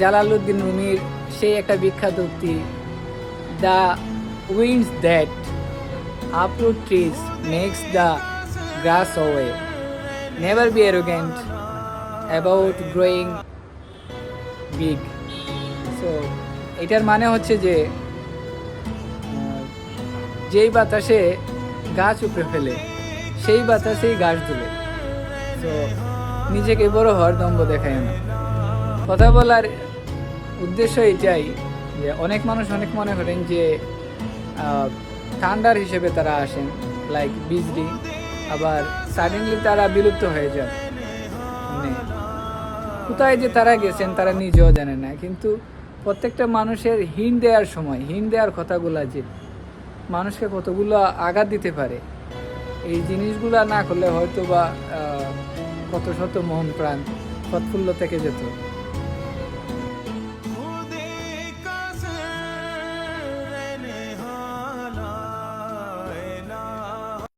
Jalaluddin রুমির সেই একটা বিখ্যাত উক্তি the winds that uproot trees makes the grass away. Never be arrogant about growing big. So, এটার মানে হচ্ছে যে যেই বাতাসে গাছ উপড়ে ফেলে, সেই বাতাসেই গাছ তুলে তো নিজেকে বড় হওয়ার দম্ভ দেখায় না কথা বলার উদ্দেশ্য এটাই যে অনেক মানুষ অনেক মনে করেন যে থান্ডার হিসেবে তারা আসেন লাইক বিজলি, আবার সাডেনলি তারা বিলুপ্ত হয়ে যান। মানে কোথায় যে তারা গেছেন তারা নিজেও জানে না। কিন্তু প্রত্যেকটা মানুষের হিন দেওয়ার সময় হিন দেওয়ার কথাগুলা যে মানুষকে কতগুলো আঘাত দিতে পারে, এই জিনিসগুলো না করলে হয়তো বা কত শত মোহন প্রাণ সৎফুল্ল থেকে যেত।